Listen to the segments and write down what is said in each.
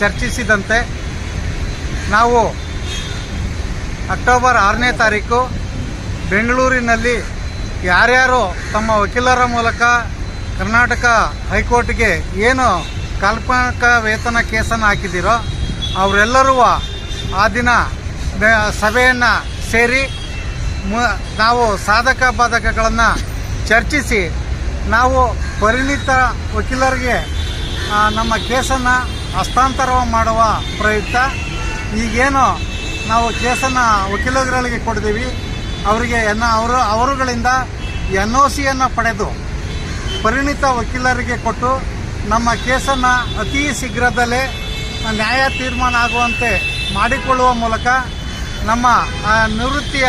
ಚರ್ಚಿಸಿದಂತೆ ನಾವು ಅಕ್ಟೋಬರ್ ಆರನೇ ತಾರೀಕು ಬೆಂಗಳೂರಿನಲ್ಲಿ ಯಾರ್ಯಾರು ತಮ್ಮ ವಕೀಲರ ಮೂಲಕ ಕರ್ನಾಟಕ ಹೈಕೋರ್ಟ್ಗೆ ಏನು ಕಾಲ್ಪನಿಕ ವೇತನ ಕೇಸನ್ನು ಹಾಕಿದ್ದೀರೋ ಅವರೆಲ್ಲರೂ ಆ ದಿನ ಸಭೆಯನ್ನು ಸೇರಿ ನಾವು ಸಾಧಕ ಬಾಧಕಗಳನ್ನು ಚರ್ಚಿಸಿ ನಾವು ಪರಿಣಿತ ವಕೀಲರಿಗೆ ನಮ್ಮ ಕೇಸನ್ನು ಹಸ್ತಾಂತರ ಮಾಡುವ ಪ್ರಯುಕ್ತ. ಈಗೇನು ನಾವು ಕೇಸನ್ನು ವಕೀಲರುಗಳಿಗೆ ಕೊಡ್ತೀವಿ ಅವರಿಗೆ ಎನ್ನ ಅವರು ಅವರುಗಳಿಂದ ಎನ್ ಒ ಸಿಯನ್ನು ಪಡೆದು ಪರಿಣಿತ ವಕೀಲರಿಗೆ ಕೊಟ್ಟು ನಮ್ಮ ಕೇಸನ್ನು ಅತಿ ಶೀಘ್ರದಲ್ಲೇ ನ್ಯಾಯ ತೀರ್ಮಾನ ಆಗುವಂತೆ ಮಾಡಿಕೊಳ್ಳುವ ಮೂಲಕ ನಮ್ಮ ನಿವೃತ್ತಿಯ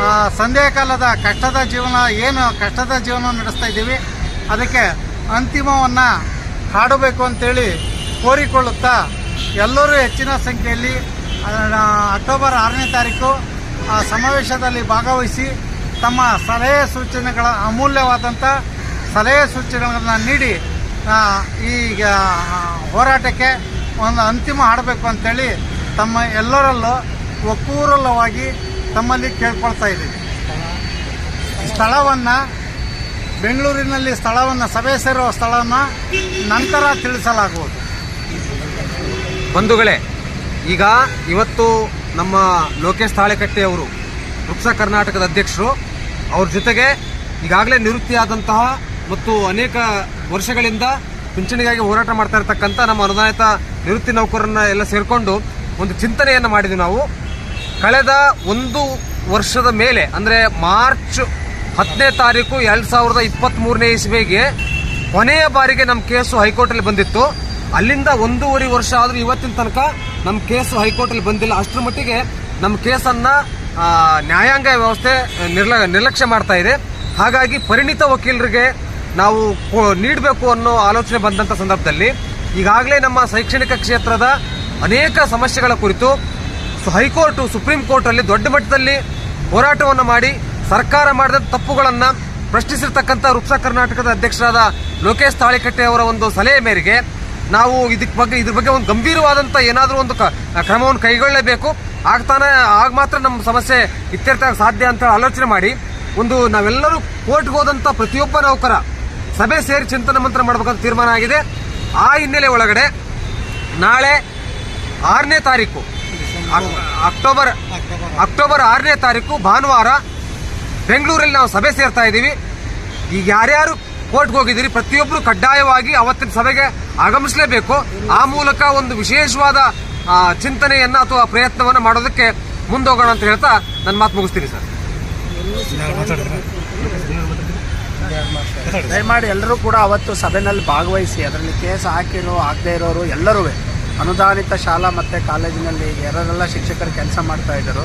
ಆ, ಸಂಧ್ಯಾ ಕಾಲದ ಕಷ್ಟದ ಜೀವನ ಏನು ಕಷ್ಟದ ಜೀವನ ನಡೆಸ್ತಾ ಇದ್ದೀವಿ. ಅದಕ್ಕೆ ಅಂತಿಮವನ್ನು ಹಾಡಬೇಕು ಅಂತೇಳಿ ಕೋರಿಕೊಳ್ಳುತ್ತಾ ಎಲ್ಲರೂ ಹೆಚ್ಚಿನ ಸಂಖ್ಯೆಯಲ್ಲಿ ಅಕ್ಟೋಬರ್ ಆರನೇ ತಾರೀಕು ಆ ಸಮಾವೇಶದಲ್ಲಿ ಭಾಗವಹಿಸಿ ತಮ್ಮ ಸಲಹೆ ಸೂಚನೆಗಳ ಅಮೂಲ್ಯವಾದಂಥ ಸಲಹೆ ಸೂಚನೆಗಳನ್ನು ನೀಡಿ ಈಗ ಹೋರಾಟಕ್ಕೆ ಒಂದು ಅಂತಿಮ ಹಾಡಬೇಕು ಅಂತೇಳಿ ತಮ್ಮ ಎಲ್ಲರಲ್ಲೂ ಒಕ್ಕೂರಲ್ಲವಾಗಿ ತಮ್ಮಲ್ಲಿ ಕೇಳ್ಕೊಳ್ತಾ ಇದ್ದೀವಿ. ಸ್ಥಳವನ್ನು ಬೆಂಗಳೂರಿನಲ್ಲಿ ಸ್ಥಳವನ್ನು, ಸಭೆ ಸೇರುವ ಸ್ಥಳವನ್ನು ನಂತರ ತಿಳಿಸಲಾಗುವುದು. ಬಂಧುಗಳೇ, ಈಗ ಇವತ್ತು ನಮ್ಮ ಲೋಕೇಶ್ ತಾಳೆಕಟ್ಟೆ ಅವರು, ವೃಕ್ಷ ಕರ್ನಾಟಕದ ಅಧ್ಯಕ್ಷರು, ಅವ್ರ ಜೊತೆಗೆ ಈಗಾಗಲೇ ನಿವೃತ್ತಿಯಾದಂತಹ ಮತ್ತು ಅನೇಕ ವರ್ಷಗಳಿಂದ ಪಿಂಚಣಿಗಾಗಿ ಹೋರಾಟ ಮಾಡ್ತಾ ಇರತಕ್ಕಂಥ ನಮ್ಮ ಅನುದಾನಿತ ನಿವೃತ್ತಿ ನೌಕರರನ್ನ ಎಲ್ಲ ಸೇರಿಕೊಂಡು ಒಂದು ಚಿಂತನೆಯನ್ನು ಮಾಡಿದ್ವಿ ನಾವು. ಕಳೆದ ಒಂದು ವರ್ಷದ ಮೇಲೆ, ಅಂದರೆ ಮಾರ್ಚ್ ಹತ್ತನೇ ತಾರೀಕು ಎರಡು ಸಾವಿರದ ಇಪ್ಪತ್ತ್ಮೂರನೇ ಇಸ್ವಿಗೆ ಕೊನೆಯ ಬಾರಿಗೆ ನಮ್ಮ ಕೇಸು ಹೈಕೋರ್ಟಲ್ಲಿ ಬಂದಿತ್ತು. ಅಲ್ಲಿಂದ ಒಂದೂವರೆ ವರ್ಷ ಆದರೂ ಇವತ್ತಿನ ತನಕ ನಮ್ಮ ಕೇಸು ಹೈಕೋರ್ಟಲ್ಲಿ ಬಂದಿಲ್ಲ. ಅಷ್ಟರ ಮಟ್ಟಿಗೆ ನಮ್ಮ ಕೇಸನ್ನು ನ್ಯಾಯಾಂಗ ವ್ಯವಸ್ಥೆ ನಿರ್ಲ, ನಿರ್ಲಕ್ಷ್ಯ ಮಾಡ್ತಾ ಇದೆ. ಹಾಗಾಗಿ ಪರಿಣಿತ ವಕೀಲರಿಗೆ ನಾವು ನೀಡಬೇಕು ಅನ್ನೋ ಆಲೋಚನೆ ಬಂದಂಥ ಸಂದರ್ಭದಲ್ಲಿ ಈಗಾಗಲೇ ನಮ್ಮ ಶೈಕ್ಷಣಿಕ ಕ್ಷೇತ್ರದ ಅನೇಕ ಸಮಸ್ಯೆಗಳ ಕುರಿತು ಹೈಕೋರ್ಟು ಹೈಕೋರ್ಟ್, ಸುಪ್ರೀಂ ಕೋರ್ಟಲ್ಲಿ ದೊಡ್ಡ ಮಟ್ಟದಲ್ಲಿ ಹೋರಾಟವನ್ನು ಮಾಡಿ ಸರ್ಕಾರ ಮಾಡಿದ ತಪ್ಪುಗಳನ್ನು ಪ್ರಶ್ನಿಸಿರ್ತಕ್ಕಂಥ ರುಪ್ಸ ಕರ್ನಾಟಕದ ಅಧ್ಯಕ್ಷರಾದ ಲೋಕೇಶ್ ತಾಳಿಕಟ್ಟೆ ಅವರ ಒಂದು ಸಲಹೆ ಮೇರೆಗೆ ನಾವು ಇದಕ್ಕೆ ಬಗ್ಗೆ ಇದ್ರ ಬಗ್ಗೆ ಒಂದು ಗಂಭೀರವಾದಂಥ ಏನಾದರೂ ಒಂದು ಕ್ರಮವನ್ನು ಕೈಗೊಳ್ಳಲೇಬೇಕು ಆಗ್ತಾನೆ ಆಗ ಮಾತ್ರ ನಮ್ಮ ಸಮಸ್ಯೆ ಇತ್ಯರ್ಥ ಸಾಧ್ಯ ಅಂತ ಆಲೋಚನೆ ಮಾಡಿ ಒಂದು ನಾವೆಲ್ಲರೂ ಕೋರ್ಟ್ಗೆ ಹೋದಂಥ ಪ್ರತಿಯೊಬ್ಬ ನೌಕರ ಸಭೆ ಸೇರಿ ಚಿಂತನೆ ಮಂತ್ರ ಮಾಡಬೇಕಂತ ತೀರ್ಮಾನ ಆಗಿದೆ. ಆ ಹಿನ್ನೆಲೆ ಒಳಗಡೆ ನಾಳೆ ಆರನೇ ತಾರೀಕು ಅಕ್- ಅಕ್ಟೋಬರ್ ಅಕ್ಟೋಬರ್ ಆರನೇ ತಾರೀಕು ಭಾನುವಾರ ಬೆಂಗಳೂರಲ್ಲಿ ನಾವು ಸಭೆ ಸೇರ್ತಾ ಇದ್ದೀವಿ. ಈಗ ಯಾರ್ಯಾರು ಕೋರ್ಟ್ಗೆ ಹೋಗಿದ್ದೀರಿ ಪ್ರತಿಯೊಬ್ಬರು ಕಡ್ಡಾಯವಾಗಿ ಅವತ್ತಿನ ಸಭೆಗೆ ಆಗಮಿಸಲೇಬೇಕು. ಆ ಮೂಲಕ ಒಂದು ವಿಶೇಷವಾದ ಚಿಂತನೆಯನ್ನ ಅಥವಾ ಪ್ರಯತ್ನವನ್ನ ಮಾಡೋದಕ್ಕೆ ಮುಂದೋಗೋಣ ಅಂತ ಹೇಳ್ತಾ ನನ್ನ ಮಾತು ಮುಗಿಸ್ತೀನಿ ಸರ್. ದಯಮಾಡಿ ಎಲ್ಲರೂ ಕೂಡ ಅವತ್ತು ಸಭೆನಲ್ಲಿ ಭಾಗವಹಿಸಿ, ಅದರಲ್ಲಿ ಕೇಸ್ ಹಾಕಿರೋ ಆಗದೇ ಇರೋರು ಎಲ್ಲರೂ ಅನುದಾನಿತ ಶಾಲಾ ಮತ್ತು ಕಾಲೇಜಿನಲ್ಲಿ ಯಾರೆಲ್ಲ ಶಿಕ್ಷಕರು ಕೆಲಸ ಮಾಡ್ತಾ ಇದ್ದರು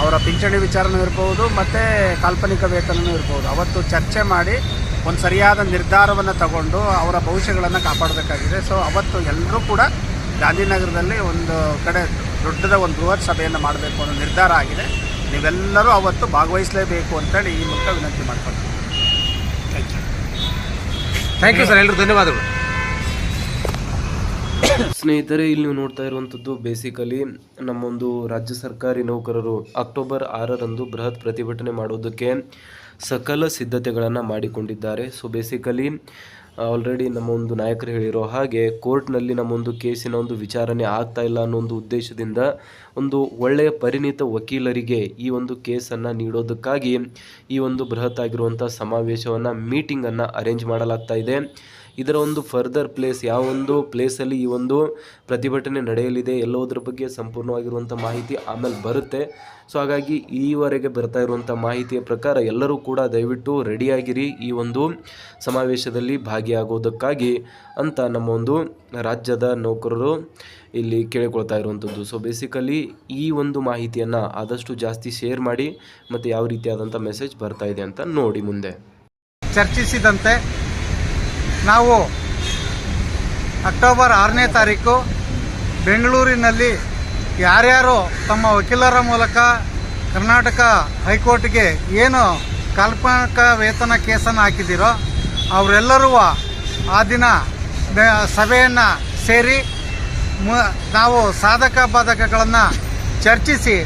ಅವರ ಪಿಂಚಣಿ ವಿಚಾರನೂ ಇರ್ಬೋದು, ಮತ್ತು ಕಾಲ್ಪನಿಕ ವೇತನವೂ ಇರ್ಬೋದು. ಅವತ್ತು ಚರ್ಚೆ ಮಾಡಿ ಒಂದು ಸರಿಯಾದ ನಿರ್ಧಾರವನ್ನು ತಗೊಂಡು ಅವರ ಭವಿಷ್ಯಗಳನ್ನು ಕಾಪಾಡಬೇಕಾಗಿದೆ. ಸೊ ಅವತ್ತು ಎಲ್ಲರೂ ಕೂಡ ಗಾಂಧಿನಗರದಲ್ಲಿ ಒಂದು ಕಡೆ ದೊಡ್ಡದ ಒಂದು ಬೃಹತ್ ಸಭೆಯನ್ನು ಮಾಡಬೇಕು ಅನ್ನೋ ನಿರ್ಧಾರ ಆಗಿದೆ. ನೀವೆಲ್ಲರೂ ಅವತ್ತು ಭಾಗವಹಿಸಲೇಬೇಕು ಅಂತೇಳಿ ಈ ಮೂಲಕ ವಿನಂತಿ ಮಾಡ್ಕೊಳ್ತೀನಿ. ಥ್ಯಾಂಕ್ ಯು ಸರ್ ಎಲ್ಲರೂ ಧನ್ಯವಾದಗಳು. ಸ್ನೇಹಿತರೆ, ಇಲ್ಲಿ ನೀವು ನೋಡ್ತಾ ಇರುವಂಥದ್ದು ಬೇಸಿಕಲಿ ನಮ್ಮೊಂದು ರಾಜ್ಯ ಸರ್ಕಾರಿ ನೌಕರರು ಅಕ್ಟೋಬರ್ ಆರರಂದು ಬೃಹತ್ ಪ್ರತಿಭಟನೆ ಮಾಡೋದಕ್ಕೆ ಸಕಲ ಸಿದ್ಧತೆಗಳನ್ನು ಮಾಡಿಕೊಂಡಿದ್ದಾರೆ. ಸೊ ಬೇಸಿಕಲಿ ಆಲ್ರೆಡಿ ನಮ್ಮ ಒಂದು ನಾಯಕರು ಹೇಳಿರೋ ಹಾಗೆ ಕೋರ್ಟ್ನಲ್ಲಿ ನಮ್ಮ ಒಂದು ಕೇಸಿನ ಒಂದು ವಿಚಾರಣೆ ಆಗ್ತಾ ಇಲ್ಲ ಅನ್ನೋ ಒಂದು ಉದ್ದೇಶದಿಂದ ಒಂದು ಒಳ್ಳೆಯ ಪರಿಣಿತ ವಕೀಲರಿಗೆ ಈ ಒಂದು ಕೇಸನ್ನು ನೀಡೋದಕ್ಕಾಗಿ ಈ ಒಂದು ಬೃಹತ್ ಆಗಿರುವಂಥ ಸಮಾವೇಶವನ್ನು ಮೀಟಿಂಗನ್ನು ಅರೇಂಜ್ ಮಾಡಲಾಗ್ತಾ ಇದೆ. ಇದರ ಒಂದು ಫರ್ದರ್ ಪ್ಲೇಸ್ ಯಾವ ಒಂದು ಪ್ಲೇಸಲ್ಲಿ ಈ ಒಂದು ಪ್ರತಿಭಟನೆ ನಡೆಯಲಿದೆ ಎಲ್ಲೋದ್ರ ಬಗ್ಗೆ ಸಂಪೂರ್ಣವಾಗಿರುವಂಥ ಮಾಹಿತಿ ಆಮೇಲೆ ಬರುತ್ತೆ. ಸೊ ಹಾಗಾಗಿ ಈವರೆಗೆ ಬರ್ತಾ ಇರುವಂಥ ಮಾಹಿತಿಯ ಪ್ರಕಾರ ಎಲ್ಲರೂ ಕೂಡ ದಯವಿಟ್ಟು ರೆಡಿಯಾಗಿರಿ ಈ ಒಂದು ಸಮಾವೇಶದಲ್ಲಿ ಭಾಗಿಯಾಗೋದಕ್ಕಾಗಿ ಅಂತ ನಮ್ಮ ಒಂದು ರಾಜ್ಯದ ನೌಕರರು ಇಲ್ಲಿ ಕೇಳಿಕೊಳ್ತಾ ಇರುವಂಥದ್ದು. ಸೊ ಬೇಸಿಕಲಿ ಈ ಒಂದು ಮಾಹಿತಿಯನ್ನು ಆದಷ್ಟು ಜಾಸ್ತಿ ಶೇರ್ ಮಾಡಿ ಮತ್ತು ಯಾವ ರೀತಿಯಾದಂಥ ಮೆಸೇಜ್ ಬರ್ತಾ ಇದೆ ಅಂತ ನೋಡಿ ಮುಂದೆ. ಚರ್ಚಿಸಿದಂತೆ ನಾವು ಅಕ್ಟೋಬರ್ ಆರನೇ ತಾರೀಕು ಬೆಂಗಳೂರಿನಲ್ಲಿ ಯಾರ್ಯಾರು ತಮ್ಮ ವಕೀಲರ ಮೂಲಕ ಕರ್ನಾಟಕ ಹೈಕೋರ್ಟ್ಗೆ ಏನು ಕಾಲ್ಪನಿಕ ವೇತನ ಕೇಸನ್ನು ಹಾಕಿದ್ದೀರೋ ಅವರೆಲ್ಲರೂ ಆ ದಿನ ಸಭೆಯನ್ನು ಸೇರಿ ನಾವು ಸಾಧಕ ಬಾಧಕಗಳನ್ನು ಚರ್ಚಿಸಿ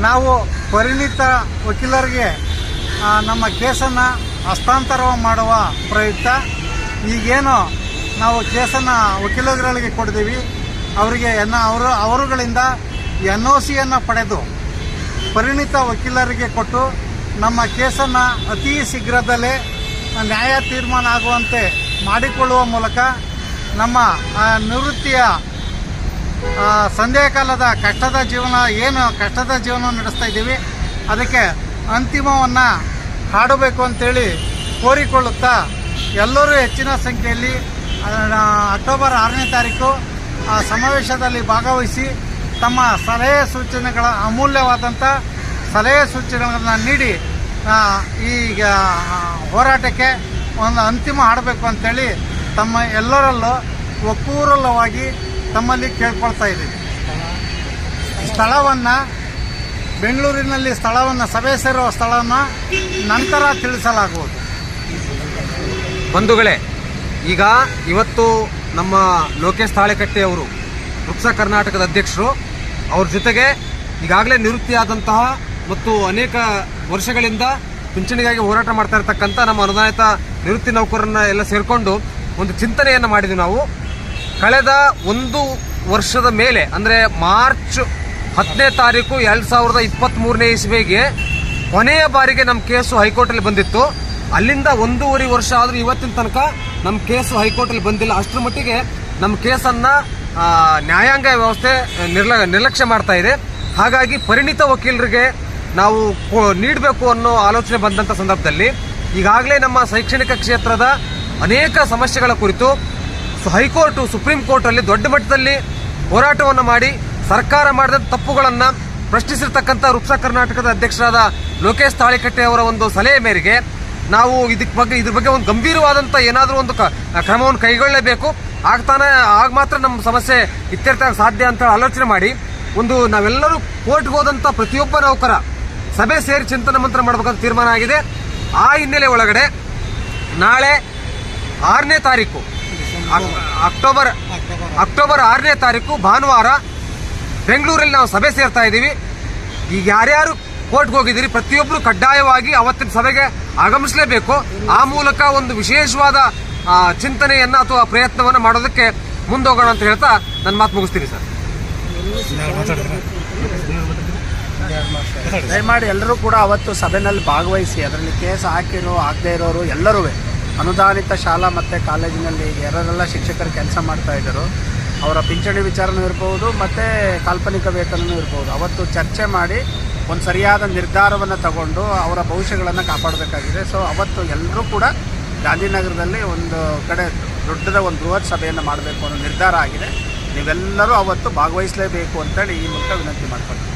ನಾವು ಪರಿಣಿತ ವಕೀಲರಿಗೆ ನಮ್ಮ ಕೇಸನ್ನು ಹಸ್ತಾಂತರ ಮಾಡುವ ಪ್ರಯುಕ್ತ ಈಗೇನು ನಾವು ಕೇಸನ್ನು ವಕೀಲರುಗಳಿಗೆ ಕೊಡ್ದೀವಿ ಅವರಿಗೆ ಎನ್ನ ಅವರು ಅವರುಗಳಿಂದ ಎನ್ ಒ ಸಿಯನ್ನು ಪಡೆದು ಪರಿಣಿತ ವಕೀಲರಿಗೆ ಕೊಟ್ಟು ನಮ್ಮ ಕೇಸನ್ನು ಅತಿ ಶೀಘ್ರದಲ್ಲೇ ನ್ಯಾಯ ತೀರ್ಮಾನ ಆಗುವಂತೆ ಮಾಡಿಕೊಳ್ಳುವ ಮೂಲಕ ನಮ್ಮ ನಿವೃತ್ತಿಯ ಆ, ಸಂಧ್ಯಾ ಕಾಲದ ಕಷ್ಟದ ಜೀವನ ಏನು ಕಷ್ಟದ ಜೀವನ ನಡೆಸ್ತಾ ಇದ್ದೀವಿ ಅದಕ್ಕೆ ಅಂತಿಮವನ್ನು ಹಾಡಬೇಕು ಅಂತೇಳಿ ಕೋರಿಕೊಳ್ಳುತ್ತಾ ಎಲ್ಲರೂ ಹೆಚ್ಚಿನ ಸಂಖ್ಯೆಯಲ್ಲಿ ಅಕ್ಟೋಬರ್ ಆರನೇ ತಾರೀಕು, ಆ, ಸಮಾವೇಶದಲ್ಲಿ ಭಾಗವಹಿಸಿ ತಮ್ಮ ಸಲಹೆ ಸೂಚನೆಗಳ ಅಮೂಲ್ಯವಾದಂಥ ಸಲಹೆ ಸೂಚನೆಗಳನ್ನು ನೀಡಿ ಈಗ ಹೋರಾಟಕ್ಕೆ ಒಂದು ಅಂತಿಮ ಹಾಡಬೇಕು ಅಂತೇಳಿ ತಮ್ಮ ಎಲ್ಲರಲ್ಲೂ ಒಕ್ಕೂರಲ್ಲವಾಗಿ ತಮ್ಮಲ್ಲಿ ಕೇಳ್ಕೊಳ್ತಾ ಇದ್ದೀವಿ. ಸ್ಥಳವನ್ನು, ಬೆಂಗಳೂರಿನಲ್ಲಿ ಸ್ಥಳವನ್ನು, ಸಭೆ ಸೇರುವ ಸ್ಥಳವನ್ನು ನಂತರ ತಿಳಿಸಲಾಗುವುದು. ಬಂಧುಗಳೇ, ಈಗ ಇವತ್ತು ನಮ್ಮ ಲೋಕೇಶ್ ತಾಳೆಕಟ್ಟೆ ಅವರು ವೃಕ್ಷ ಕರ್ನಾಟಕದ ಅಧ್ಯಕ್ಷರು. ಅವ್ರ ಜೊತೆಗೆ ಈಗಾಗಲೇ ನಿವೃತ್ತಿಯಾದಂತಹ ಮತ್ತು ಅನೇಕ ವರ್ಷಗಳಿಂದ ಪಿಂಚಣಿಗಾಗಿ ಹೋರಾಟ ಮಾಡ್ತಾ ಇರತಕ್ಕಂಥ ನಮ್ಮ ಅನುದಾನಿತ ನಿವೃತ್ತಿ ನೌಕರರನ್ನ ಎಲ್ಲ ಸೇರಿಕೊಂಡು ಒಂದು ಚಿಂತನೆಯನ್ನು ಮಾಡಿದ್ವಿ ನಾವು. ಕಳೆದ ಒಂದು ವರ್ಷದ ಮೇಲೆ, ಅಂದರೆ ಮಾರ್ಚ್ ಹತ್ತನೇ ತಾರೀಕು ಎರಡು ಸಾವಿರದ ಇಪ್ಪತ್ತ್ಮೂರನೇ ಇಸ್ವಿಗೆ ಕೊನೆಯ ಬಾರಿಗೆ ನಮ್ಮ ಕೇಸು ಹೈಕೋರ್ಟಲ್ಲಿ ಬಂದಿತ್ತು. ಅಲ್ಲಿಂದ ಒಂದೂವರೆ ವರ್ಷ ಆದರೂ ಇವತ್ತಿನ ತನಕ ನಮ್ಮ ಕೇಸು ಹೈಕೋರ್ಟಲ್ಲಿ ಬಂದಿಲ್ಲ. ಅಷ್ಟರ ಮಟ್ಟಿಗೆ ನಮ್ಮ ಕೇಸನ್ನು ನ್ಯಾಯಾಂಗ ವ್ಯವಸ್ಥೆ ನಿರ್ಲ, ನಿರ್ಲಕ್ಷ್ಯ ಮಾಡ್ತಾ ಇದೆ. ಹಾಗಾಗಿ ಪರಿಣಿತ ವಕೀಲರಿಗೆ ನಾವು ನೀಡಬೇಕು ಅನ್ನೋ ಆಲೋಚನೆ ಬಂದಂಥ ಸಂದರ್ಭದಲ್ಲಿ ಈಗಾಗಲೇ ನಮ್ಮ ಶೈಕ್ಷಣಿಕ ಕ್ಷೇತ್ರದ ಅನೇಕ ಸಮಸ್ಯೆಗಳ ಕುರಿತು ಹೈಕೋರ್ಟು, ಸುಪ್ರೀಂ ಕೋರ್ಟ್ ಅಲ್ಲಿ ದೊಡ್ಡ ಮಟ್ಟದಲ್ಲಿ ಹೋರಾಟವನ್ನು ಮಾಡಿ ಸರ್ಕಾರ ಮಾಡಿದ ತಪ್ಪುಗಳನ್ನು ಪ್ರಶ್ನಿಸಿರ್ತಕ್ಕಂಥ ವೃಕ್ಷ ಕರ್ನಾಟಕದ ಅಧ್ಯಕ್ಷರಾದ ಲೋಕೇಶ್ ತಾಳಿಕಟ್ಟೆ ಅವರ ಒಂದು ಸಲಹೆ ಮೇರೆಗೆ ನಾವು ಇದಕ್ಕೆ ಬಗ್ಗೆ ಇದ್ರ ಬಗ್ಗೆ ಒಂದು ಗಂಭೀರವಾದಂಥ ಏನಾದರೂ ಒಂದು ಕ್ರಮವನ್ನು ಕೈಗೊಳ್ಳಲೇಬೇಕು ಆಗ್ತಾನೆ ಆಗ ಮಾತ್ರ ನಮ್ಮ ಸಮಸ್ಯೆ ಇತ್ಯರ್ಥ ಸಾಧ್ಯ ಅಂತ ಆಲೋಚನೆ ಮಾಡಿ. ಒಂದು ನಾವೆಲ್ಲರೂ ಕೋರ್ಟ್ಗೆ ಹೋದಂಥ ಪ್ರತಿಯೊಬ್ಬ ನೌಕರ ಸಭೆ ಸೇರಿ ಚಿಂತನೆ ಮಂತ್ರ ಮಾಡಬೇಕಂತ ತೀರ್ಮಾನ ಆಗಿದೆ. ಆ ಹಿನ್ನೆಲೆ ಒಳಗಡೆ ನಾಳೆ ಆರನೇ ತಾರೀಕು, ಅಕ್- ಅಕ್ಟೋಬರ್ ಅಕ್ಟೋಬರ್ ಆರನೇ ತಾರೀಕು ಭಾನುವಾರ ಬೆಂಗಳೂರಲ್ಲಿ ನಾವು ಸಭೆ ಸೇರ್ತಾ ಇದ್ದೀವಿ. ಈಗ ಯಾರ್ಯಾರು ಕೋರ್ಟ್ಗೆ ಹೋಗಿದ್ದೀರಿ ಪ್ರತಿಯೊಬ್ಬರು ಕಡ್ಡಾಯವಾಗಿ ಅವತ್ತಿನ ಸಭೆಗೆ ಆಗಮಿಸಲೇಬೇಕು. ಆ ಮೂಲಕ ಒಂದು ವಿಶೇಷವಾದ ಚಿಂತನೆಯನ್ನ ಅಥವಾ ಪ್ರಯತ್ನವನ್ನ ಮಾಡೋದಕ್ಕೆ ಮುಂದೋಗೋಣ ಅಂತ ಹೇಳ್ತಾ ನನ್ನ ಮಾತು ಮುಗಿಸ್ತೀನಿ ಸರ್. ದಯಮಾಡಿ ಎಲ್ಲರೂ ಕೂಡ ಅವತ್ತು ಸಭೆನಲ್ಲಿ ಭಾಗವಹಿಸಿ, ಅದರಲ್ಲಿ ಕೇಸ್ ಹಾಕಿರೋ, ಆಗದೇ ಇರೋರು ಎಲ್ಲರೂ ಅನುದಾನಿತ ಶಾಲಾ ಮತ್ತು ಕಾಲೇಜಿನಲ್ಲಿ ಯಾರೆಲ್ಲ ಶಿಕ್ಷಕರು ಕೆಲಸ ಮಾಡ್ತಾ ಇದ್ದರು, ಅವರ ಪಿಂಚಣಿ ವಿಚಾರನೂ ಇರ್ಬೋದು, ಮತ್ತು ಕಾಲ್ಪನಿಕ ವೇತನವೂ ಇರ್ಬೋದು. ಅವತ್ತು ಚರ್ಚೆ ಮಾಡಿ ಒಂದು ಸರಿಯಾದ ನಿರ್ಧಾರವನ್ನು ತಗೊಂಡು ಅವರ ಭವಿಷ್ಯಗಳನ್ನು ಕಾಪಾಡಬೇಕಾಗಿದೆ. ಸೊ ಅವತ್ತು ಎಲ್ಲರೂ ಕೂಡ ಗಾಂಧಿನಗರದಲ್ಲಿ ಒಂದು ಕಡೆ ದೊಡ್ಡದ ಒಂದು ಬೃಹತ್ ಸಭೆಯನ್ನು ಮಾಡಬೇಕು ಅನ್ನೋ ನಿರ್ಧಾರ ಆಗಿದೆ. ನೀವೆಲ್ಲರೂ ಅವತ್ತು ಭಾಗವಹಿಸಲೇಬೇಕು ಅಂತೇಳಿ ಈ ಮೂಲಕ ವಿನಂತಿ ಮಾಡ್ಕೊಳ್ತೀನಿ.